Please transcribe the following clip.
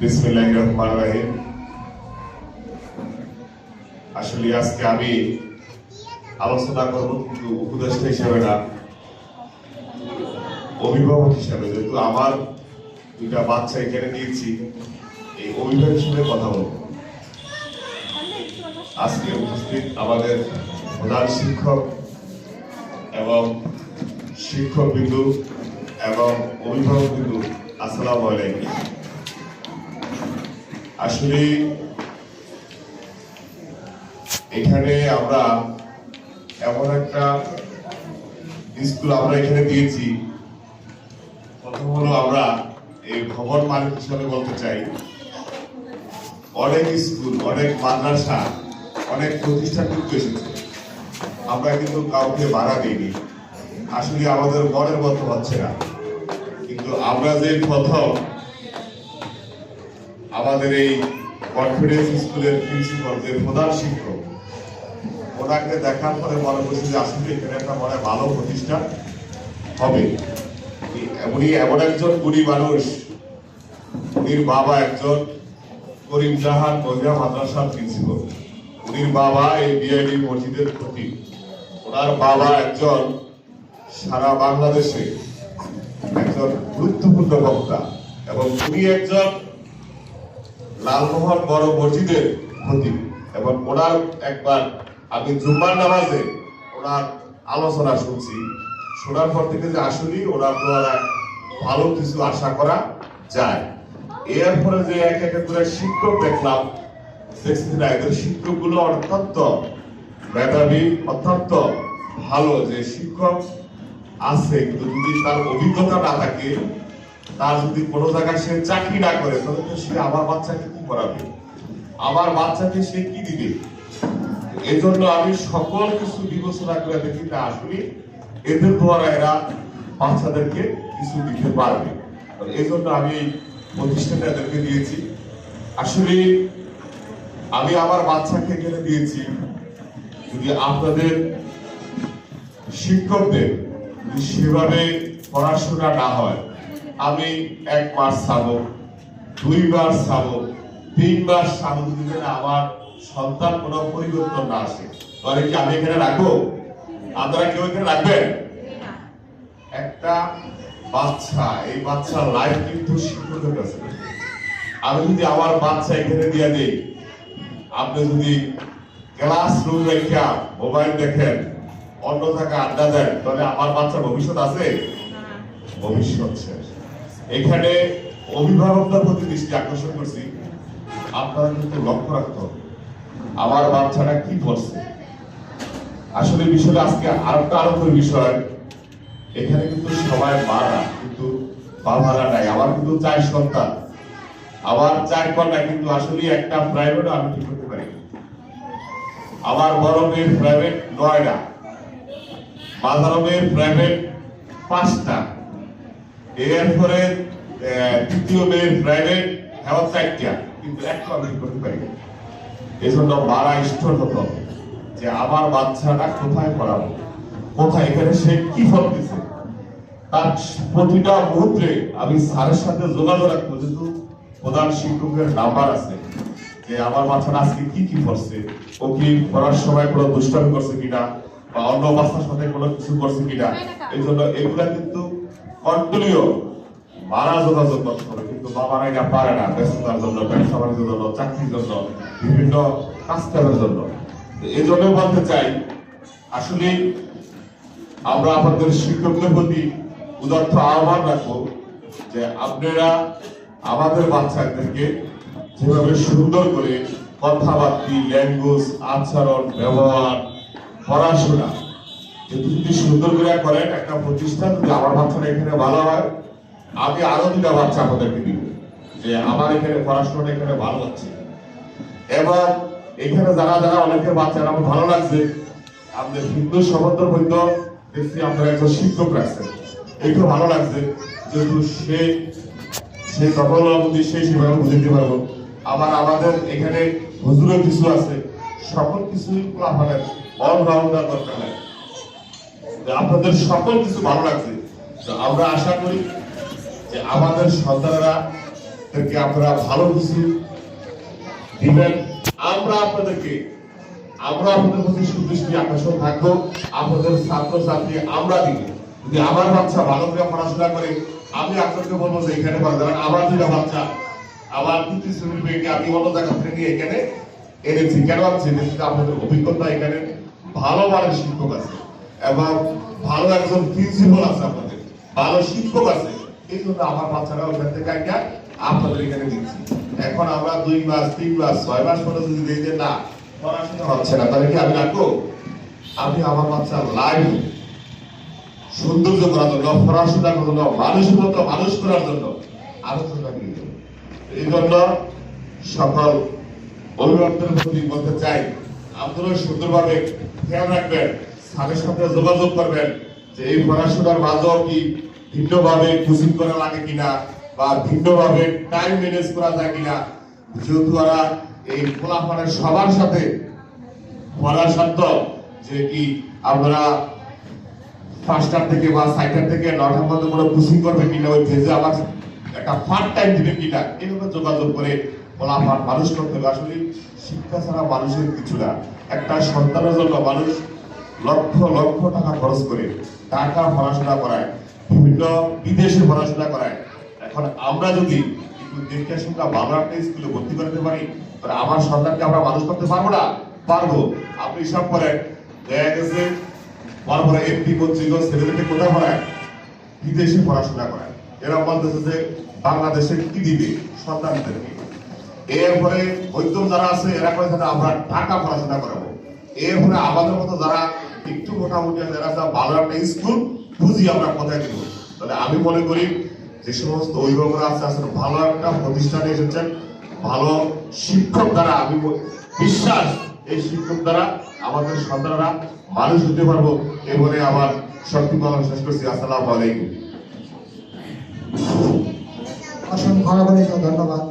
বিসমিল্লাহির রহমানির রহিম আসলে আজকে আমি আলোচনা করব কিন্তু উপদেষ্টা হিসেবে না, অভিভাবক হিসেবে। যেহেতু আমার দুইটা বাচ্চা এখানে দিয়েছি এই অভিভাবক হিসেবে কথা বলব। আজকে উপস্থিত আমাদের প্রধান শিক্ষক এবং শিক্ষক বিন্দু এবং অভিভাবক বিন্দু আসসালামু আলাইকুম। আসলে এখানে আমরা এমন একটা স্কুল আমরা এখানে দিয়েছি। প্রথম হলো আমরা এই ভবন মালিক হিসাবে বলতে চাই। অনেক স্কুল, অনেক মাদ্রাসা, অনেক প্রতিষ্ঠান কিন্তু এসেছে। আমরা কিন্তু কাউকে ভাড়া দিইনি। আসলে আমাদের মনের মতো হচ্ছে না। কিন্তু আমরা যে প্রথম আমাদের এই কনফিডেন্স স্কুলের প্রিন্সিপাল যে প্রধান শিক্ষক, ওনাকে দেখার পরে মনে করছি যে আসলে এখানে একটা মনে ভালো প্রতিষ্ঠান হবে। উনি এমন একজন গুণী মানুষ, উনির বাবা একজন করিম জাহান মহিলা মাদ্রাসার প্রিন্সিপাল উনির বাবা এই বিআইডি মসজিদের প্রতি ওনার বাবা একজন সারা বাংলাদেশে একজন গুরুত্বপূর্ণ বক্তা এবং উনি একজন লালমোহন বড় মসজিদের খতিব এবং ওনার একবার আমি জুম্মার নামাজে ওনার আলোচনা শুনছি। শোনার পর থেকে যে আসলেই ওনার দ্বারা ভালো কিছু আশা করা যায়। এরপরে যে এক এক করে শিক্ষক দেখলাম, দেখছি না, এদের শিক্ষকগুলো অত্যন্ত মেধাবী, অত্যন্ত ভালো যে শিক্ষক আছে। কিন্তু যদি তার অভিজ্ঞতা না থাকে তার যদি কোনো জায়গায় সে চাকরি না করে, তাহলে তো সে আমার বাচ্চাকে কি করাবে আমার বাচ্চাকে সে কি দিবে? এই জন্য আমি সকল কিছু বিবেচনা করে দেখি না আসলে এদের দ্বারা এরা বাচ্চাদেরকে কিছু দিতে পারবে। এই জন্য আমি এই এদেরকে দিয়েছি। আসলে আমি আমার বাচ্চাকে এখানে দিয়েছি। যদি আপনাদের শিক্ষকদের সেভাবে পড়াশোনা না হয় আমি এক মাস ছাড়বো দুইবার ছাড়বো তিনবার ছাড়বো যদি না আমার সন্তান কোনো পরিবর্তন না আসে। তাহলে কি আমি এখানে রাখব? আপনারা কেউ এখানে রাখবেন? একটা বাচ্চা এই বাচ্চার লাইফ কিন্তু শিক্ষকের কাছে আমি যদি আমার বাচ্চা এখানে দিয়ে দিই আপনি যদি ক্লাসরুম রেখা মোবাইল দেখেন অন্য জায়গায় আড্ডা দেন তাহলে আমার বাচ্চা ভবিষ্যৎ আছে? ভবিষ্যৎ শেষ। এখানে অভিভাবকদের প্রতি দৃষ্টি আকর্ষণ করছি। আপনারা কিন্তু লক্ষ্য রাখতে হবে, আমার বাচ্চাটা কি করছে? আসলে বিষয়টা আজকে আরেকটা আনন্দের বিষয়। এখানে কিন্তু সবাই মারা কিন্তু বাবারা নাই, আমার কিন্তু চার সন্তান। আমার চার কন্যা, কিন্তু আসলে একটা প্রাইভেট আমি ঠিক করতে পারি। আমার বড় মেয়ের প্রাইভেট নয়টা মাঝারো মেয়ের প্রাইভেট পাঁচটা। এরপরে তৃতীয় মেয়ের প্রাইভেট হেলথ চারটা কিন্তু একটা আমি করতে পারি এই জন্য মারা স্টোর হতে যে আমার বাচ্চাটা কোথায় পড়াবো কোথায় এখানে সে কি ফল দিছে তার প্রতিটা মুহূর্তে আমি স্যারের সাথে যোগাযোগ রাখব যেহেতু প্রধান শিক্ষকের নাম্বার আছে যে আমার বাচ্চাটা আজকে কি কি করছে ও কি পড়ার সময় কোনো দুষ্টামি করছে কিনা বা অন্য বাচ্চার সাথে কোনো কিছু করছে কিনা? এই জন্য এগুলা কিন্তু কন্টিনিউ মারা যোগাযোগ করতে হবে কিন্তু বাবারা এটা পারে না। ব্যস্ততার জন্য ব্যবসা বাণিজ্যের জন্য, চাকরির জন্য, বিভিন্ন কাজ করার জন্য এই জন্য বলতে চাই, আসলে আমরা আপনাদের শিক্ষকদের প্রতি উদার্থ আহ্বান রাখব যে আপনারা আমাদের বাচ্চাদেরকে যেভাবে সুন্দর করে কথাবার্তি ল্যাঙ্গুয়েজ আচরণ, ব্যবহার, পড়াশোনা যদি সুন্দর করে করেন একটা প্রতিষ্ঠান যদি আমার বাচ্চাটা এখানে ভালো হয়, আমি আরও দুটা বাচ্চা আপনাদেরকে দিব। যে আমার এখানে পড়াশোনাটা এখানে ভালো হচ্ছে। এবং এখানে যারা যারা অনেকের বাচ্চারা আমার ভালো লাগছে, আমাদের হিন্দু সমর্থ হইত দেখছি আমরা একজন শিক্ষক রাখছেন একটু ভালো লাগছে, যেহেতু সে সেই সকল বুদ্ধি সেই সেভাবে বুঝতে পারব। আবার আমাদের এখানে হুজুরের কিছু আছে, সকল কিছুই আপনাদের অলরাউন্ডার দরকার যে আপনাদের সকল কিছু ভালো লাগছে। আমরা আশা করি যে আমাদের সন্তানেরা আপনারা ভালো কিছু দিবেন। আমরা আপনাদেরকে, আমরা আপনাদের প্রতি সুদৃষ্টি, আকর্ষণ থাকব। আপনাদের ছাত্র ছাত্রী আমরা দিব। যদি আমার বাচ্চা ভালো করে পড়াশোনা করে, আমি আপনাদেরকে বলব যে এখানে পড়া আমার দুইটা বাচ্চা, আমার তৃতীয় শ্রেণির মেয়েকে আমি অন্য জায়গা থেকে এখানে এনেছি। কেন যেহেতু আপনাদের অভিজ্ঞতা এখানে ভালো মানের শিক্ষক আছে। এবং ভালো একজন প্রিন্সিপাল আছে আপনাদের, ভালো শিক্ষক আছে, এই জন্য আমার বাচ্চারা ওখান থেকে আইয়া আপনাদের এখানে দিচ্ছি এখন আমরা দুই মাস, তিন মাস, ছয় মাস পরে যদি দিই না, পড়াশোনা হচ্ছে না, তাহলে কি আমি রাখব আমি আমার বাচ্চা লাইফ সৌন্দর্য করার জন্য, পড়াশোনা করার জন্য মানুষের মতো মানুষ করার জন্য আলোচনা যাব। এই জন্য সকল অভিভাবকদের প্রতি বলতে চাই আপনারা সুন্দরভাবে খেয়াল রাখবেন। স্যারের সাথে যোগাযোগ করবেন যে এই পড়াশোনার মাঝেও কি ভিন্নভাবে কোচিং করা লাগে কিনা বা ভিন্নভাবে টাইম ম্যানেজ করা যায় কিনা। যেহেতু ওরা এই ফলাফলের সবার সাথে পড়ার যে কি আপনারা পাঁচটার থেকে বা সাইটার থেকে নটার মধ্যে কোনো কোচিং করবে কিনা, ওই ভেজে আবার একটা পার্ট টাইম দিবে কিনা, এভাবে যোগাযোগ করে ফলাফল মানুষ করতে হবে। আসলে শিক্ষা ছাড়া মানুষের কিছু না। একটা সন্তানের জন্য মানুষ লক্ষ লক্ষ টাকা খরচ করে টাকা পড়াশোনা করায় বিভিন্ন বিদেশে পড়াশোনা করায়। এখন আমরা যদি একটু দেখে শুনতে ভালো স্কুলে ভর্তি করতে পারি, তাহলে আমার সন্তানকে আমরা মানুষ করতে পারব না? পারব। আপনি সব করেন। দেখা গেছে তারপরে এমপি পত্রিক ছেলেদেরকে কোথায় পড়ায় বিদেশে পড়াশোনা করায়। এরা বলতেছে যে বাংলাদেশে কি দিবে সন্তানদেরকে। এরপরে বৈদ্যম যারা আছে, এরা যে আমরা টাকা পড়াশোনা করাবো। এরপরে আমাদের মতো যারা একটু মোটামুটি আছে এরা যা ভালো একটা স্কুল, বুঝি আমরা কোথায় দিব। তাহলে আমি মনে করি যে সমস্ত অভিভাবকরা আছে আসলে ভালো একটা প্রতিষ্ঠানে এসেছেন, ভালো শিক্ষক দ্বারা আমি বিশ্বাস এই শিক্ষক দ্বারা আমাদের সন্তানরা মানুষ হতে পারব এ বলে আমার শক্তি পালন শেষ করছি। আসসালামু আলাইকুম। অসংখ্য ধন্যবাদ।